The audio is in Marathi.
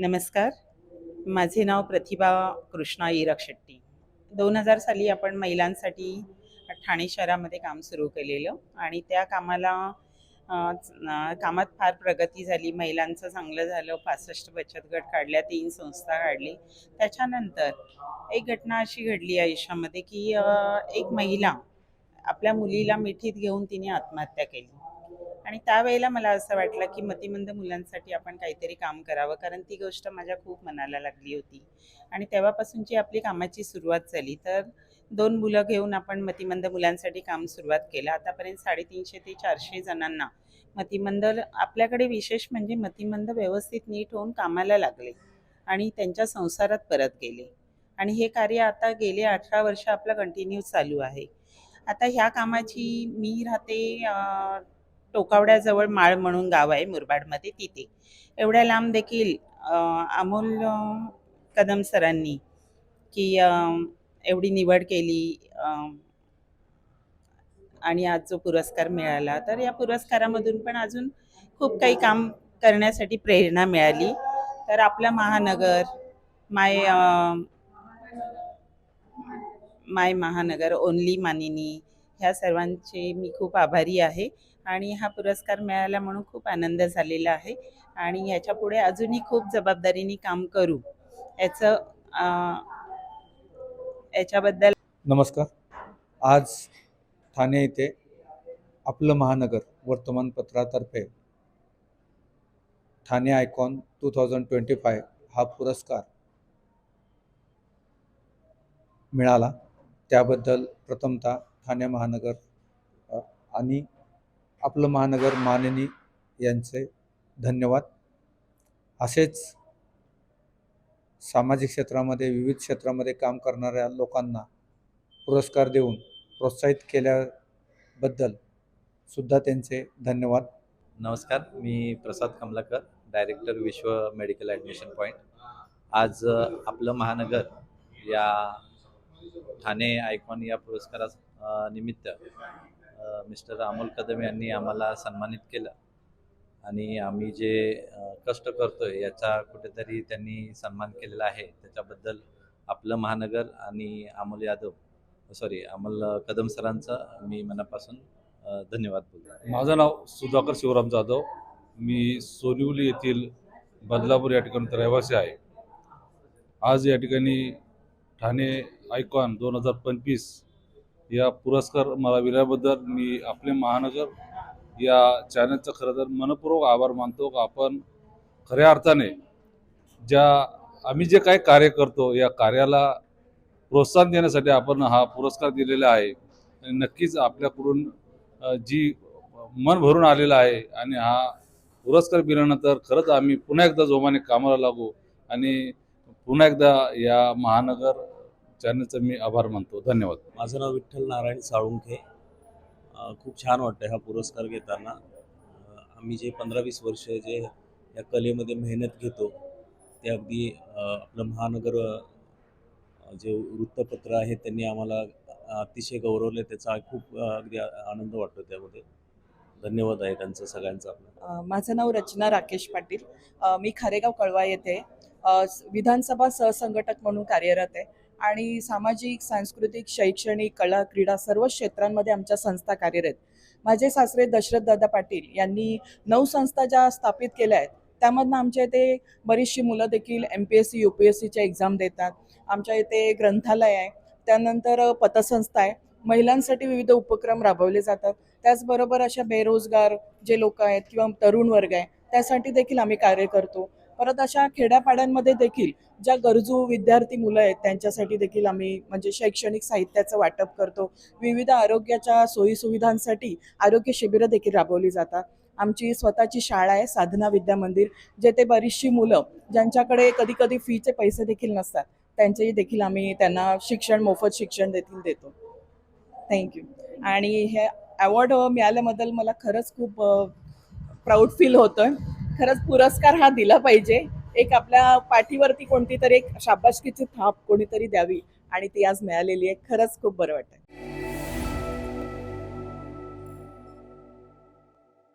नमस्कार. माझे नाव प्रतिभा कृष्णा इरक शेट्टी. दोन हजार साली आपण महिलांसाठी ठाणे शहरामध्ये काम सुरू केलेलं आणि त्या कामाला कामात फार प्रगती झाली. महिलांचं चांगलं झालं. पासष्ट बचत गट काढल्या तीन संस्था काढली. त्याच्यानंतर एक घटना अशी घडली आयुष्यामध्ये की एक महिला आपल्या मुलीला मिठीत घेऊन तिने आत्महत्या केली. आणि त्यावेळेला मला असं वाटलं की मतिमंद मुलांसाठी आपण काहीतरी काम करावं कारण ती गोष्ट माझ्या खूप मनाला लागली होती. आणि तेव्हापासूनची आपली कामाची सुरुवात झाली तर दोन मुलं घेऊन आपण मतिमंद मुलांसाठी काम सुरुवात केलं. आतापर्यंत साडेतीनशे ते चारशे जणांना मतिमंद आपल्याकडे विशेष म्हणजे मतिमंद व्यवस्थित नीट होऊन कामाला लागले आणि त्यांच्या संसारात परत गेले. आणि हे कार्य आता गेले अठरा वर्ष आपलं कंटिन्यू चालू आहे. आता ह्या कामाची मी राहते टोकावड्याजवळ माळ म्हणून गाव आहे मुरबाडमध्ये तिथे. एवढ्या लांब देखील अमोल कदम सरांनी की एवढी निवड केली आणि आज जो पुरस्कार मिळाला तर या पुरस्कारामधून पण अजून खूप काही काम करण्यासाठी प्रेरणा मिळाली. तर आपलं महानगर माय माय महानगर ओनली मानिनी ह्या सर्वांचे मी खूप आभारी आहे आणि हा पुरस्कार मिळाला म्हणून खूप आनंद झालेला आहे. आणि याच्यापुढे अजूनही खूप जबाबदारीने काम करू. याचं याच्याबद्दल नमस्कार. आज ठाणे येथे Aapla Mahanagar वर्तमानपत्रातर्फे Thane icon two thousand twenty five हा पुरस्कार मिळाला. त्याबद्दल प्रथमतः ठाणे महानगर आणि आपलं महानगर माननी यांचे धन्यवाद. असेच सामाजिक क्षेत्रामध्ये विविध क्षेत्रामध्ये काम करणाऱ्या लोकांना पुरस्कार देऊन प्रोत्साहित केल्याबद्दल सुद्धा त्यांचे धन्यवाद. नमस्कार मी Prasad Kamalakar director Vishwa medical admission point आज आपलं महानगर या ठाणे आयकॉन या पुरस्कारा निमित्त मिस्टर अमोल कदम यांनी आम्हाला सन्मानित केलं. आणि आम्ही जे कष्ट करतोय याचा कुठेतरी त्यांनी सन्मान केलेला आहे. त्याच्याबद्दल आपलं महानगर आणि अमोल यादव सॉरी अमोल कदम सरांचं मी मनापासून धन्यवाद बोलतो. माझं नाव सुधाकर शिवराम जाधव. मी सोनिवली येथील बदलापूर या ठिकाणी रहिवासी आहे. आज या ठिकाणी ठाणे आयकॉन दोन हजार पंचवीस या पुरस्कार मला दिल्याबद्दल मी आपले महानगर या चॅनलचं खरं तर मनपूर्वक आभार मानतो. का आपण खऱ्या अर्थाने ज्या आम्ही जे काही कार्य करतो या कार्याला प्रोत्साहन देण्यासाठी आपण हा पुरस्कार दिलेला आहे. आणि नक्कीच आपल्याकडून जी मन भरून आलेलं आहे आणि हा पुरस्कार दिल्यानंतर खरंच आम्ही पुन्हा एकदा जोमाने कामाला लागू आणि पुन्हा एकदा या महानगर चॅनलचं मी आभार मानतो. धन्यवाद. माझं नाव विठ्ठल नारायण साळुंखे. खूप छान वाटतं हा पुरस्कार घेताना. आम्ही जे पंधरा वीस वर्ष जे या कलेमध्ये मेहनत घेतो ते अगदी आपलं महानगर जे वृत्तपत्र आहे त्यांनी आम्हाला अतिशय गौरवले त्याचा खूप अगदी आनंद वाटतो त्यामध्ये. धन्यवाद आहे त्यांचं सगळ्यांचं माझं नाव रचना राकेश पाटील. अ, मी खारेगाव कळवा येथे अ, स- विधानसभा सहसंघटक म्हणून कार्यरत आहे आणि सामाजिक सांस्कृतिक शैक्षणिक कला क्रीडा सर्व क्षेत्रांमध्ये आमच्या संस्था कार्यरत माझे सासरे दशरथ दादा पाटील यांनी नऊ संस्था ज्या स्थापित केल्या आहेत त्यामधनं आमच्या इथे बरीचशी मुलं देखील M P S C U P S सीच्या एक्झाम देतात. आमच्या इथे ग्रंथालय आहे त्यानंतर पतसंस्था आहे. महिलांसाठी विविध उपक्रम राबवले जातात. त्याचबरोबर अशा बेरोजगार जे लोक आहेत किंवा तरुण वर्ग आहे त्यासाठी देखील आम्ही कार्य करतो. परत अशा खेड्यापाड्यांमध्ये देखील ज्या गरजू विद्यार्थी मुलं आहेत त्यांच्यासाठी देखील आम्ही म्हणजे शैक्षणिक साहित्याचं वाटप करतो. विविध आरोग्याच्या सोयीसुविधांसाठी आरोग्य शिबिरं देखील राबवली जातात. आमची स्वतःची शाळा आहे साधना विद्या मंदिर जेथे बरीचशी मुलं ज्यांच्याकडे कधी कधी फीचे पैसे देखील नसतात त्यांचेही देखील आम्ही त्यांना शिक्षण मोफत शिक्षण देखील देतो. थँक्यू आणि हे अवॉर्ड मिळाल्याबद्दल मला खरंच खूप प्राऊड फील होतोय. खरंच पुरस्कार हा दिला पाहिजे. एक आपल्या पाठीवरती कोणती तरी एक शाबासकीची थाप कोणीतरी द्यावी आणि ती आज मिळालेली आहे. खरंच खूप बरं वाटतं